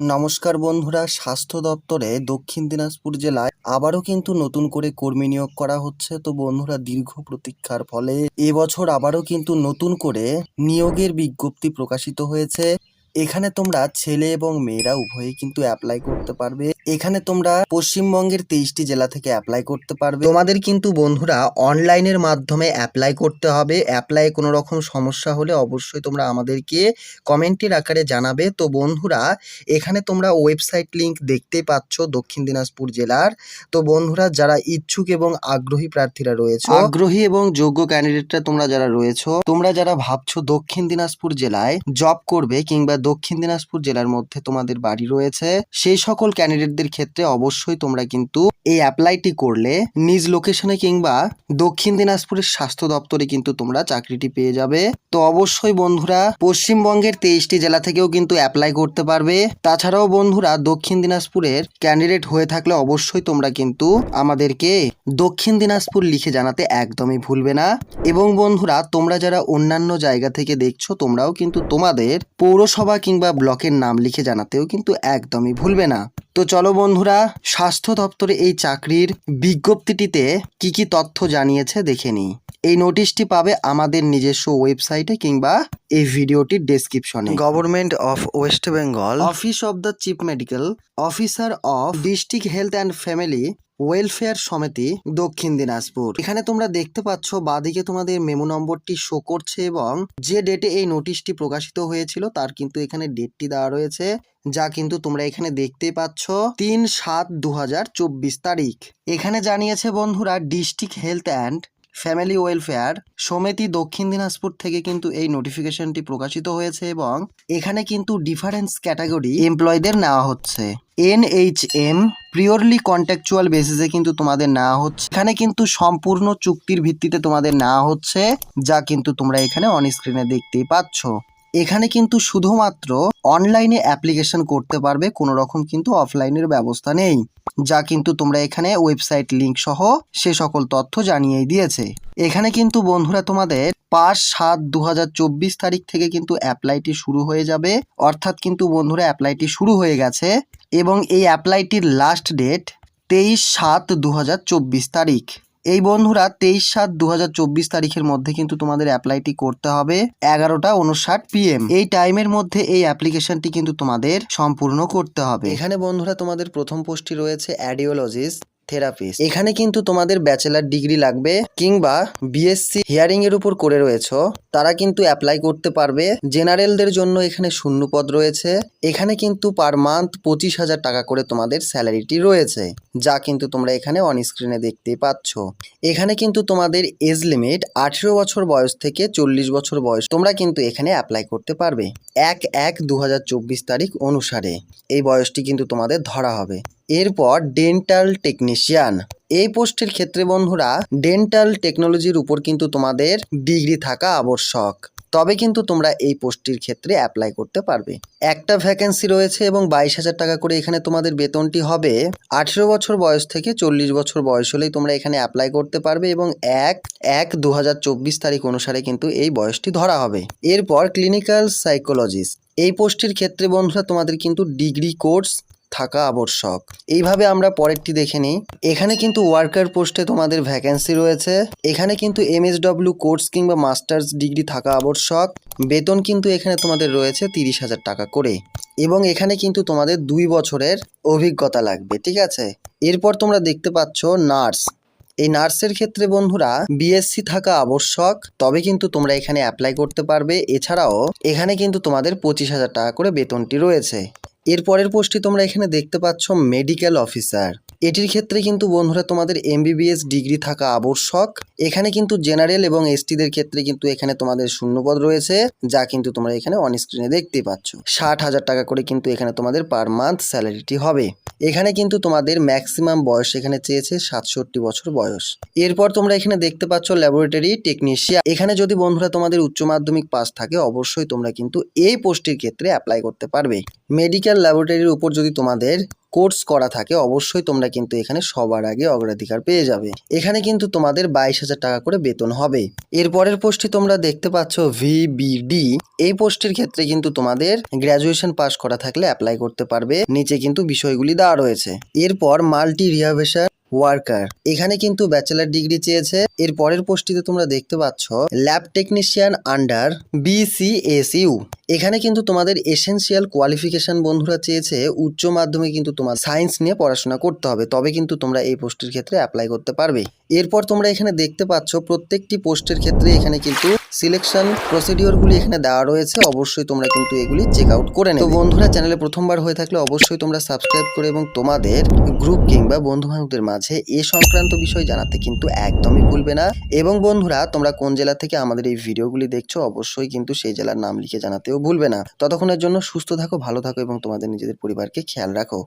নমস্কার বন্ধুরা, স্বাস্থ্য দপ্তরে দক্ষিণ দিনাজপুর জেলায় আবারও কিন্তু নতুন করে কর্মী নিয়োগ করা হচ্ছে। তো বন্ধুরা, দীর্ঘ প্রতীক্ষার ফলে এবছর আবারও কিন্তু নতুন করে নিয়োগের বিজ্ঞপ্তি প্রকাশিত হয়েছে। এখানে তোমরা ছেলে এবং মেয়েরা উভয়ে কিন্তু অ্যাপ্লাই করতে পারবে। এখানে তোমরা পশ্চিমবঙ্গের তেইশটি জেলা থেকে অ্যাপ্লাই করতে পারবে। তোমাদের কিন্তু বন্ধুরা অনলাইনের মাধ্যমে অ্যাপ্লাই করতে হবে। অ্যাপ্লাই কোনো রকম সমস্যা হলে অবশ্যই তোমরা আমাদেরকে কমেন্টের আকারে জানাবে। তো বন্ধুরা, এখানে তোমরা ওয়েবসাইট লিংক দেখতেই পাচ্ছ দক্ষিণ দিনাজপুর জেলার। তো বন্ধুরা, যারা ইচ্ছুক এবং আগ্রহী প্রার্থীরা রয়েছে, আগ্রহী এবং যোগ্য ক্যান্ডিডেটরা তোমরা যারা রয়েছে, তোমরা যারা ভাবছ দক্ষিণ দিনাজপুর জেলায় জব করবে কিংবা দক্ষিণ দিনাজপুর জেলার মধ্যে তোমাদের বাড়ি রয়েছে, সেই সকল ক্যান্ডিডেটদের ক্ষেত্রে অবশ্যই তোমরা কিন্তু এই অ্যাপ্লাইটি করলে নিজ লোকেশনে কিংবা দক্ষিণ দিনাজপুরের স্বাস্থ্য দপ্তরে কিন্তু তোমরা চাকরিটি পেয়ে যাবে। তো অবশ্যই বন্ধুরা, পশ্চিমবঙ্গের তেইশটি জেলা থেকেও কিন্তু অ্যাপ্লাই করতে পারবে। তাছাড়াও বন্ধুরা, দক্ষিণ দিনাজপুরের ক্যান্ডিডেট হয়ে থাকলে অবশ্যই তোমরা কিন্তু আমাদেরকে দক্ষিণ দিনাজপুর লিখে জানাতে একদমই ভুলবে না। এবং বন্ধুরা, তোমরা যারা অন্যান্য জায়গা থেকে দেখছ, তোমরাও কিন্তু তোমাদের পৌরসভা কিংবা ব্লকের নাম লিখে জানাতেও কিন্তু একদমই ভুলবে না। তো চলো বন্ধুরা স্বাস্থ্য দপ্তরে এই চাকরির বিজ্ঞপ্তিটিতে কি কি তথ্য জানিয়েছে দেখে নিই। এই নোটিশটি পাবে আমাদের নিজস্ব ওয়েবসাইটে কিংবা এই ভিডিওটির ডেসক্রিপশনে government of West Bengal office of the chief medical officer of district health and family welfare সমিতি দক্ষিণ দিনাজপুর। এখানে তোমরা দেখতে পাচ্ছ, বাদিকে তোমাদের মেমো নম্বরটি শো করছে এবং যে ডেটে এই নোটিশটি প্রকাশিত হয়েছিল, তার কিন্তু এখানে ডেটটি দেওয়া রয়েছে, যা কিন্তু তোমরা এখানে দেখতে পাচ্ছ তিন সাত দু তারিখ। এখানে জানিয়েছে বন্ধুরা district health and family welfare সমিতি দক্ষিণ দিনাজপুর থেকে কিন্তু এই নোটিফিকেশনটি প্রকাশিত হয়েছে এবং এখানে কিন্তু ডিফারেন্স ক্যাটাগরি এমপ্লয়ীদের নেওয়া হচ্ছে। N H NHM purely contractual বেসিসে কিন্তু তোমাদের না হচ্ছে। এখানে কিন্তু সম্পূর্ণ চুক্তির ভিত্তিতে তোমাদের না হচ্ছে, যা কিন্তু তোমরা এখানে অন স্ক্রিনে দেখতেই পাচ্ছ। এখানে কিন্তু শুধুমাত্র অনলাইনে অ্যাপ্লিকেশন করতে পারবে, কোনো রকম কিন্তু অফলাইনের ব্যবস্থা নেই। যা কিন্তু তোমরা এখানে ওয়েবসাইট লিংক সহ সে সকল তথ্য জানিয়েই দিয়েছে। এখানে কিন্তু বন্ধুরা তোমাদের পাঁচ সাত দু তারিখ থেকে কিন্তু অ্যাপ্লাইটি শুরু হয়ে যাবে। অর্থাৎ কিন্তু বন্ধুরা অ্যাপ্লাইটি শুরু হয়ে গেছে এবং এই অ্যাপ্লাইটির লাস্ট ডেট তেইশ সাত দু তারিখ। এই বন্ধুরা, তেইশ সাত দু তারিখের মধ্যে কিন্তু তোমাদের অ্যাপ্লাইটি করতে হবে এগারোটা উনষাট পিএম এই টাইমের মধ্যে এই অ্যাপ্লিকেশনটি কিন্তু তোমাদের সম্পূর্ণ করতে হবে। এখানে বন্ধুরা তোমাদের প্রথম পোস্টটি রয়েছে অ্যাডিওলজিস্ট। থেরাপিস্ট। এখানে কিন্তু তোমাদের ব্যাচেলার ডিগ্রি লাগবে কিংবা বিএসসি হিয়ারিং এর উপর করে রয়েছে। তারা কিন্তু অ্যাপ্লাই করতে পারবে। জেনারেলদের জন্য এখানে শূন্য পদ রয়েছে। এখানে কিন্তু পার মান্থ পঁচিশ হাজার টাকা করে তোমাদের স্যালারিটি রয়েছে, যা কিন্তু তোমরা এখানে অন স্ক্রিনে দেখতেই পাচ্ছ। এখানে কিন্তু তোমাদের এজ লিমিট আঠেরো বছর বয়স থেকে চল্লিশ বছর বয়স তোমরা কিন্তু এখানে অ্যাপ্লাই করতে পারবে। এক এক দু তারিখ অনুসারে। এই বয়সটি কিন্তু তোমাদের ধরা হবে। এরপর ডেন্টাল টেকনিশিয়ান এই পোস্টের ক্ষেত্রে বন্ধুরা ডেন্টাল টেকনোলজির উপর কিন্তু তোমাদের ডিগ্রি থাকা আবশ্যক। তবে কিন্তু তোমরা এই পোস্টটির ক্ষেত্রে অ্যাপ্লাই করতে পারবে। একটা ভ্যাকেন্সি রয়েছে এবং বাইশ হাজার টাকা করে এখানে তোমাদের বেতনটি হবে। আঠেরো বছর বয়স থেকে চল্লিশ বছর বয়স হলেই তোমরা এখানে অ্যাপ্লাই করতে পারবে এবং এক এক দু তারিখ অনুসারে কিন্তু এই বয়সটি ধরা হবে। এরপর ক্লিনিক্যাল সাইকোলজিস্ট এই পোস্টের ক্ষেত্রে বন্ধুরা তোমাদের কিন্তু ডিগ্রি কোর্স থাকা আবশ্যক। এইভাবে আমরা পরেরটি দেখে নিই। এখানে কিন্তু ওয়ার্কার পোস্টে তোমাদের ভ্যাকেন্সি রয়েছে। এখানে কিন্তু এমএসডব্লিউ কোর্স কিংবা মাস্টার্স ডিগ্রি থাকা আবশ্যক। বেতন কিন্তু এখানে তোমাদের রয়েছে তিরিশ হাজার টাকা করে। এবং এখানে কিন্তু তোমাদের দুই বছরের অভিজ্ঞতা লাগবে, ঠিক আছে? এরপর তোমরা দেখতে পাচ্ছ নার্স। এই নার্সের ক্ষেত্রে বন্ধুরা বিএসসি থাকা আবশ্যক, তবে কিন্তু তোমরা এখানে অ্যাপ্লাই করতে পারবে। এছাড়াও, এখানে কিন্তু তোমাদের পঁচিশ হাজার টাকা করে বেতনটি রয়েছে। এর পরের পোস্টটি তোমরা এখানে দেখতে পাচ্ছ মেডিকেল অফিসার এটির ক্ষেত্রে কিন্তু বন্ধুরা তোমাদের এমবিবিএস ডিগ্রি থাকা আবশ্যক। এখানে কিন্তু জেনারেল এবং এসটিদের ক্ষেত্রে কিন্তু এখানে তোমাদের শূন্যপদ রয়েছে, যা কিন্তু তোমরা এখানে অন স্ক্রিনে দেখতে পাচ্ছ। ষাট হাজার টাকা করে কিন্তু এখানে তোমাদের পার মান্থ স্যালারিটি হবে। এখানে কিন্তু তোমাদের ম্যাক্সিমাম বয়স এখানে চেয়েছে সাতষট্টি বছর বয়স। এরপর তোমরা এখানে দেখতে পাচ্ছ ল্যাবরেটরি টেকনিশিয়ান এখানে যদি বন্ধুরা তোমাদের উচ্চ মাধ্যমিক পাস থাকে, অবশ্যই তোমরা কিন্তু এই পোস্টের ক্ষেত্রে অ্যাপ্লাই করতে পারবে। মেডিকেল ল্যাবরেটরির উপর যদি তোমাদের কোর্স করা থাকে, অবশ্যই তোমরা কিন্তু এখানে সবার আগে অগ্রাধিকার পেয়ে যাবে। এখানে কিন্তু তোমাদের বাইশ হাজার টাকা করে বেতন হবে। এরপরের পোস্টটি তোমরা দেখতে পাচ্ছ ভিবিডি। এই পোস্টের ক্ষেত্রে কিন্তু তোমাদের গ্র্যাজুয়েশন পাস করা থাকলে অ্যাপ্লাই করতে পারবে। নিচে কিন্তু বিষয়গুলি দেওয়া রয়েছে। এরপর মাল্টি রিহাভেশন ওয়ার্কার। এখানে কিন্তু ব্যাচেলার ডিগ্রি চেয়েছে। এর পরের পোস্টটিতে তোমরা দেখতে পাচ্ছ, ল্যাব টেকনিশিয়ান আন্ডার বিসিএসইউ এখানে কিন্তু তোমাদের এসেনশিয়াল কোয়ালিফিকেশন বন্ধুরা চেয়েছে। উচ্চ মাধ্যমে কিন্তু তোমার সায়েন্স নিয়ে পড়াশোনা করতে হবে। তবে কিন্তু তোমরা এই পোস্টের ক্ষেত্রে অ্যাপ্লাই করতে পারবে। এরপর তোমরা এখানে দেখতে পাচ্ছ, প্রত্যেকটি পোস্টের ক্ষেত্রে এখানে কিন্তু সিলেকশন প্রসিডিওরগুলি এখানে দেওয়া রয়েছে, অবশ্যই তোমরা কিন্তু এগুলি চেক আউট করে নেবে। তো বন্ধুরা চ্যানেলে প্রথমবার হয়ে থাকলে অবশ্যই তোমরা সাবস্ক্রাইব করে এবং তোমাদের গ্রুপ কিংবা বন্ধু বান্ধবদের মাঝে এ সংক্রান্ত বিষয় জানাতে কিন্তু একদমই ভুলবে না। এবং বন্ধুরা, তোমরা কোন জেলা থেকে আমাদের এই ভিডিওগুলি দেখছ, অবশ্যই কিন্তু সেই জেলার নাম লিখে জানাতেও ভুলবে না। ততক্ষণের জন্য সুস্থ থাকো, ভালো থাকো এবং তোমাদের নিজেদের পরিবারকে খেয়াল রাখো।